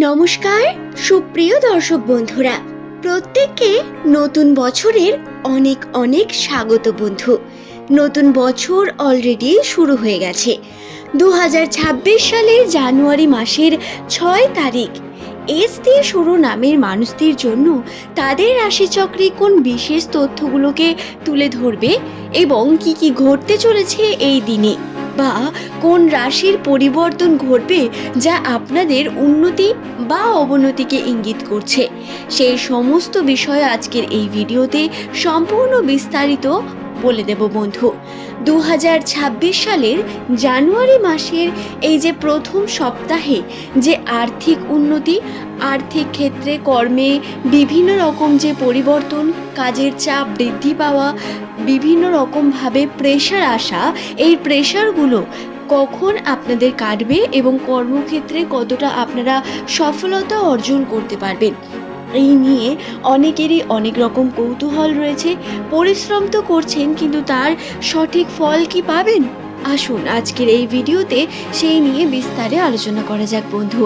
নমস্কার, সুপ্রিয় দর্শক বন্ধুরা, প্রত্যেককে নতুন বছরের অনেক অনেক স্বাগত বন্ধু। নতুন বছর অলরেডি শুরু হয়ে গেছে। দু হাজার ছাব্বিশ সালের জানুয়ারি মাসের ছয় তারিখ। এস দিয়ে শুরু নামের মানুষদের জন্য তাদের রাশিচক্রে কোন বিশেষ তথ্যগুলোকে তুলে ধরবে এবং কি কি ঘটতে চলেছে এই দিনে? বা কোন রাশির পরিবর্তন ঘটবে যা আপনাদের উন্নতি বা অবনতিকে ইঙ্গিত করছে? সেই সমস্ত বিষয় আজকের এই ভিডিওতে সম্পূর্ণ বিস্তারিত বলে দেব বন্ধু। দু হাজার ছাব্বিশ সালের জানুয়ারি মাসের এই যে প্রথম সপ্তাহে যে আর্থিক উন্নতি, আর্থিক ক্ষেত্রে কর্মে বিভিন্ন রকম যে পরিবর্তন, কাজের চাপ বৃদ্ধি পাওয়া, বিভিন্ন রকমভাবে প্রেশার আসা, এই প্রেশারগুলো কখন আপনাদের কাটবে এবং কর্মক্ষেত্রে কতটা আপনারা সফলতা অর্জন করতে পারবেন? এই নিয়ে অনেকেরই অনেক রকম কৌতূহল রয়েছে। পরিশ্রম তো করছেন, কিন্তু তার সঠিক ফল কি পাবেন? আসুন, আজকের এই ভিডিওতে সেই নিয়ে বিস্তারে আলোচনা করা যাক বন্ধু।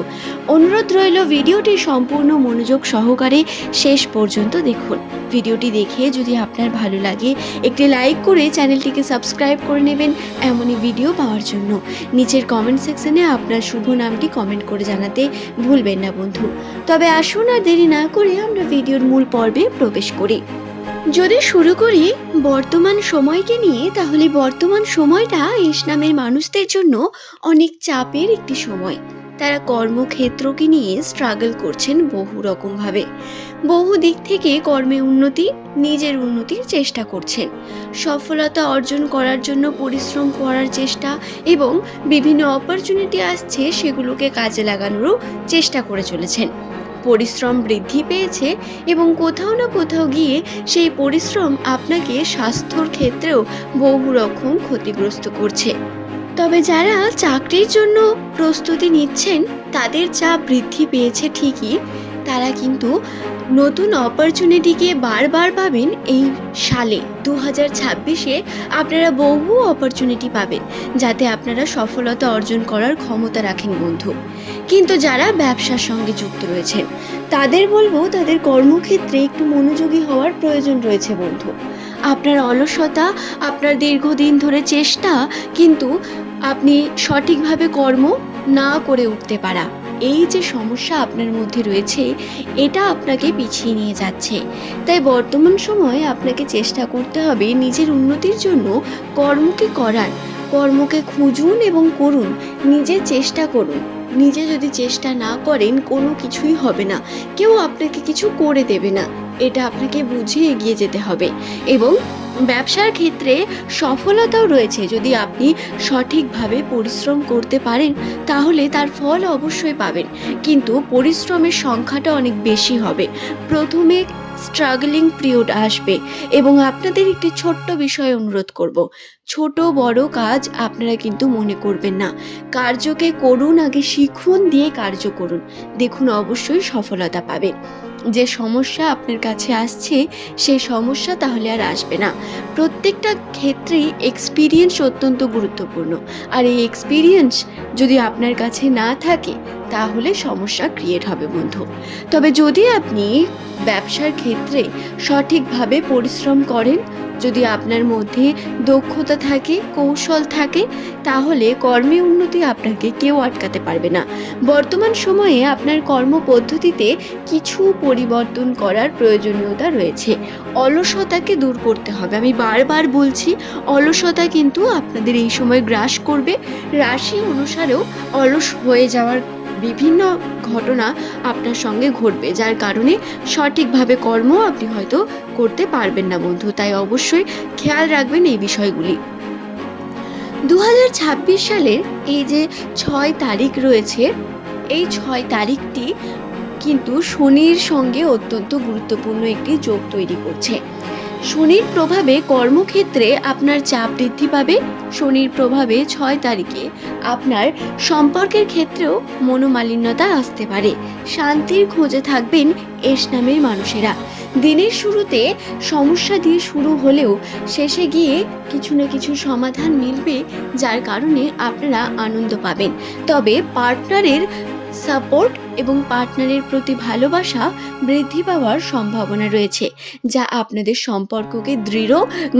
অনুরোধ রইল ভিডিওটি সম্পূর্ণ মনোযোগ সহকারে শেষ পর্যন্ত দেখুন। ভিডিওটি দেখে যদি আপনার ভালো লাগে, একটি লাইক করে চ্যানেলটিকে সাবস্ক্রাইব করে নেবেন এমনই ভিডিও পাওয়ার জন্য। নিচের কমেন্ট সেকশনে আপনার শুভ নামটি কমেন্ট করে জানাতে ভুলবেন না বন্ধু। তবে আসুন আর দেরি না করে আমরা ভিডিওর মূল পর্বে প্রবেশ করি। যদি শুরু করি বর্তমান সময়কে নিয়ে, তাহলে বর্তমান সময়টা এস নামের মানুষদের জন্য অনেক চাপের একটি সময়। তারা কর্মক্ষেত্রকে নিয়ে স্ট্রাগল করছেন বহু রকমভাবে। বহু দিক থেকে কর্মে উন্নতি, নিজের উন্নতির চেষ্টা করছেন। সফলতা অর্জন করার জন্য পরিশ্রম করার চেষ্টা এবং বিভিন্ন অপরচুনিটি আসছে, সেগুলোকে কাজে লাগানোরও চেষ্টা করে চলেছেন। পরিশ্রম বৃদ্ধি পেয়েছে এবং কোথাও না কোথাও গিয়ে সেই পরিশ্রম আপনাকে স্বাস্থ্যর ক্ষেত্রেও বহু রকম ক্ষতিগ্রস্ত করছে। তবে যারা চাকরির জন্য প্রস্তুতি নিচ্ছেন, তাদের চাপ বৃদ্ধি পেয়েছে ঠিকই, তারা কিন্তু নতুন অপরচুনিটিকে বারবার পাবেন এই সালে দু হাজার ছাব্বিশে আপনারা বহু অপরচুনিটি পাবেন, যাতে আপনারা সফলতা অর্জন করার ক্ষমতা রাখেন বন্ধু। কিন্তু যারা ব্যবসার সঙ্গে যুক্ত রয়েছেন, তাদের বলব তাদের কর্মক্ষেত্রে একটু মনোযোগী হওয়ার প্রয়োজন রয়েছে বন্ধু। আপনার অলসতা, আপনার দীর্ঘদিন ধরে চেষ্টা, কিন্তু আপনি সঠিকভাবে কর্ম না করে উঠতে পারা। এই যে সমস্যা আপনার মধ্যে রয়েছে, এটা আপনাকে পিছিয়ে নিয়ে যাচ্ছে। তাই বর্তমান সময়ে আপনাকে চেষ্টা করতে হবে নিজের উন্নতির জন্য কর্মকে করার। কর্মকে খুঁজুন এবং করুন। নিজে চেষ্টা করুন। নিজে যদি চেষ্টা না করেন, কোনো কিছুই হবে না। কেউ আপনাকে কিছু করে দেবে না। এটা আপনাকে বুঝে এগিয়ে যেতে হবে। এবং ব্যবসার ক্ষেত্রে সফলতাও রয়েছে। যদি আপনি সঠিকভাবে পরিশ্রম করতে পারেন, তাহলে তার ফল অবশ্যই পাবেন। কিন্তু পরিশ্রমের সংখ্যাটা অনেক বেশি হবে। প্রথমে স্ট্রাগলিং পিরিয়ড আসবে এবং আপনাদের একটি ছোট্ট বিষয় অনুরোধ করব। ছোট বড় কাজ আপনারা কিন্তু মনে করবেন না। কার্যকে করুন, আগে শিখুন, দিয়ে কার্য করুন। দেখুন, অবশ্যই সফলতা পাবেন। যে সমস্যা আপনার কাছে আসছে, সেই সমস্যা তাহলে আর আসবে না। প্রত্যেকটা ক্ষেত্রেই এক্সপিরিয়েন্স অত্যন্ত গুরুত্বপূর্ণ। আর এই এক্সপিরিয়েন্স যদি আপনার কাছে না থাকে তাহলে সমস্যা ক্রিয়েট হবে বন্ধু। তবে যদি আপনি ব্যবসার ক্ষেত্রে সঠিকভাবে পরিশ্রম করেন, যদি আপনার মধ্যে দক্ষতা থাকে, কৌশল থাকে, তাহলে কর্মে উন্নতি আপনাকে কেউ আটকাতে পারবে না। বর্তমান সময়ে আপনার কর্মপদ্ধতিতে কিছু পরিবর্তন করার প্রয়োজনীয়তা রয়েছে। অলসতাকে দূর করতে হবে। আমি বারবার বলছি, অলসতা কিন্তু আপনাদের এই সময় গ্রাস করবে। রাশি অনুসারেও অলস হয়ে যাওয়ার বিভিন্ন ঘটনা আপনার সঙ্গে ঘটবে, যার কারণে সঠিকভাবে কর্ম আপনি হয়তো করতে পারবেন না বন্ধু। তাই অবশ্যই খেয়াল রাখবেন এই বিষয়গুলি। দু হাজার ছাব্বিশ সালের এই যে ছয় তারিখ রয়েছে, এই ছয় তারিখটি কিন্তু শনির সঙ্গে অত্যন্ত গুরুত্বপূর্ণ একটি যোগ তৈরি করছে। শনির প্রভাবে কর্মক্ষেত্রে আপনার চাপ বৃদ্ধি পাবে। শনির প্রভাবে ছয় তারিখে আপনার সম্পর্কের ক্ষেত্রেও মনোমালিন্যতা আসতে পারে। শান্তির খোঁজে থাকবেন এস নামের মানুষেরা। দিনের শুরুতে সমস্যা দিয়ে শুরু হলেও শেষে গিয়ে কিছু না কিছু সমাধান মিলবে, যার কারণে আপনারা আনন্দ পাবেন। তবে পার্টনারের সাপোর্ট এবং পার্টনারের প্রতি ভালোবাসা বৃদ্ধি পাওয়ার সম্ভাবনা রয়েছে, যা আপনাদের সম্পর্ককে দৃঢ়,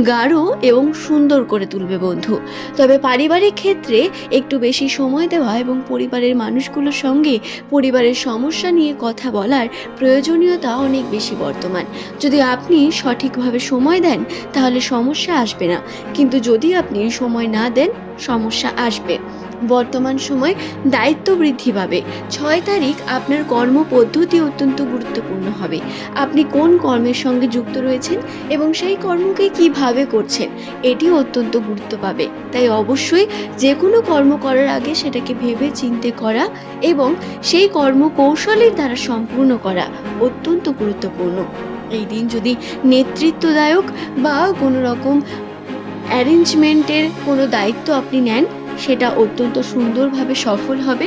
গাঢ় এবং সুন্দর করে তুলবে, বন্ধু। তবে পারিবারিক ক্ষেত্রে একটু বেশি সময় দেওয়া এবং পরিবারের মানুষগুলোর সঙ্গে পরিবারের সমস্যা নিয়ে কথা বলার প্রয়োজনীয়তা অনেক বেশি বর্তমান। যদি আপনি সঠিকভাবে সময় দেন, তাহলে সমস্যা আসবে না। কিন্তু যদি আপনি সময় না দেন, সমস্যা আসবে। বর্তমান সময় দায়িত্ব বৃদ্ধি পাবে। ছয় তারিখ আপনার কর্ম পদ্ধতি অত্যন্ত গুরুত্বপূর্ণ হবে। আপনি কোন কর্মের সঙ্গে যুক্ত রয়েছেন এবং সেই কর্মকে কীভাবে করছেন এটি অত্যন্ত গুরুত্ব পাবে। তাই অবশ্যই যে কোনো কর্ম করার আগে সেটাকে ভেবে চিন্তে করা এবং সেই কর্ম কৌশলের দ্বারা সম্পূর্ণ করা অত্যন্ত গুরুত্বপূর্ণ। এই দিন যদি নেতৃত্বদায়ক বা কোনো রকম অ্যারেঞ্জমেন্টের কোনো দায়িত্ব আপনি নেন সেটা অত্যন্ত সুন্দরভাবে সফল হবে।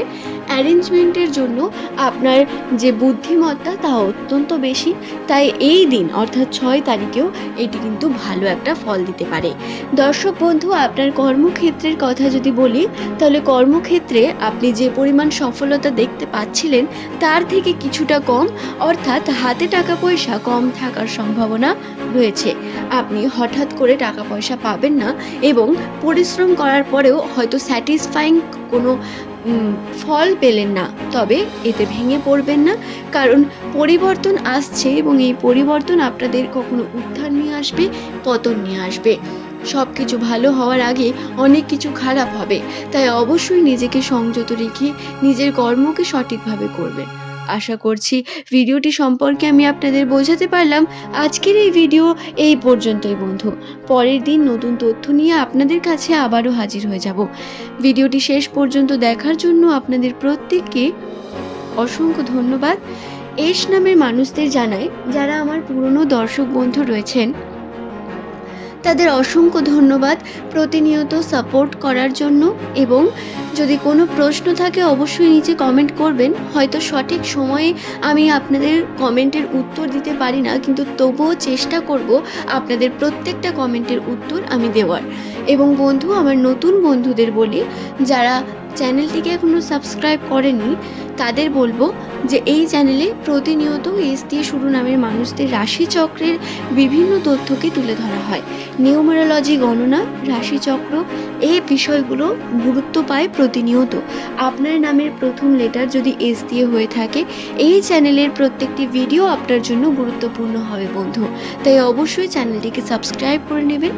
অ্যারেঞ্জমেন্টের জন্য আপনার যে বুদ্ধিমত্তা তা অত্যন্ত বেশি। তাই এই দিন, অর্থাৎ ছয় তারিখেও এটি কিন্তু ভালো একটা ফল দিতে পারে। দর্শক বন্ধু, আপনার কর্মক্ষেত্রের কথা যদি বলি, তাহলে কর্মক্ষেত্রে আপনি যে পরিমাণ সফলতা দেখতে পাচ্ছিলেন, তার থেকে কিছুটা কম, অর্থাৎ হাতে টাকা পয়সা কম থাকার সম্ভাবনা রয়েছে। আপনি হঠাৎ করে টাকা পয়সা পাবেন না এবং পরিশ্রম করার পরেও হয়তো স্যাটিসফাইং কোনো ফল পেলেন না। তবে এতে ভেঙে পড়বেন না, কারণ পরিবর্তন আসছে এবং এই পরিবর্তন আপনাদের কখনো উত্থান নিয়ে আসবে, পতন নিয়ে আসবে। সব কিছু ভালো হওয়ার আগে অনেক কিছু খারাপ হবে, তাই অবশ্যই নিজেকে সংযত রেখে নিজের কর্মকে সঠিকভাবে করবেন। আশা করছি ভিডিওটি সম্পর্কে আমি আপনাদের বোঝাতে পারলাম। আজকের এই ভিডিও এই পর্যন্তই, বন্ধু। পরের দিন নতুন তথ্য নিয়ে আপনাদের কাছে আবারও হাজির হয়ে যাব। ভিডিওটি শেষ পর্যন্ত দেখার জন্য আপনাদের প্রত্যেককে অসংখ্য ধন্যবাদ। এস নামের মানুষদের জানাই, যারা আমার পুরনো দর্শক বন্ধু রয়েছেন, তাদের অসংখ্য ধন্যবাদ প্রতিনিয়ত সাপোর্ট করার জন্য এবং যদি কোনো প্রশ্ন থাকে, অবশ্যই নিচে কমেন্ট করবেন। হয়তো সঠিক সময়ে আমি আপনাদের কমেন্টের উত্তর দিতে পারি না, কিন্তু তবুও চেষ্টা করব আপনাদের প্রত্যেকটা কমেন্টের উত্তর আমি দেওয়ার। এবং বন্ধু, আমার নতুন বন্ধুদের বলি, যারা চ্যানেলটিকে এখনও সাবস্ক্রাইব করেনি তাদের বলব যে এই চ্যানেলে প্রতিনিয়ত এস দিয়ে শুরু নামের মানুষদের রাশিচক্রের বিভিন্ন তথ্যকে তুলে ধরা হয়। নিউমেরোলজি গণনা, রাশিচক্র, এই বিষয়গুলো গুরুত্ব পায় প্রতিনিয়ত। আপনার নামের প্রথম লেটার যদি এস দিয়ে হয়ে থাকে, এই চ্যানেলের প্রত্যেকটি ভিডিও আপনার জন্য গুরুত্বপূর্ণ হবে বন্ধু। তাই অবশ্যই চ্যানেলটিকে সাবস্ক্রাইব করে নেবেন।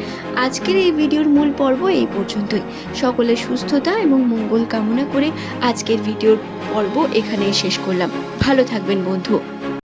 আজকের এই ভিডিওর মূল পর্ব এই পর্যন্তই। সকলের সুস্থতা এবং মঙ্গল কামনা করে আজকের ভিডিওর পর্ব এখানেই শেষ করলাম। ভালো থাকবেন বন্ধু।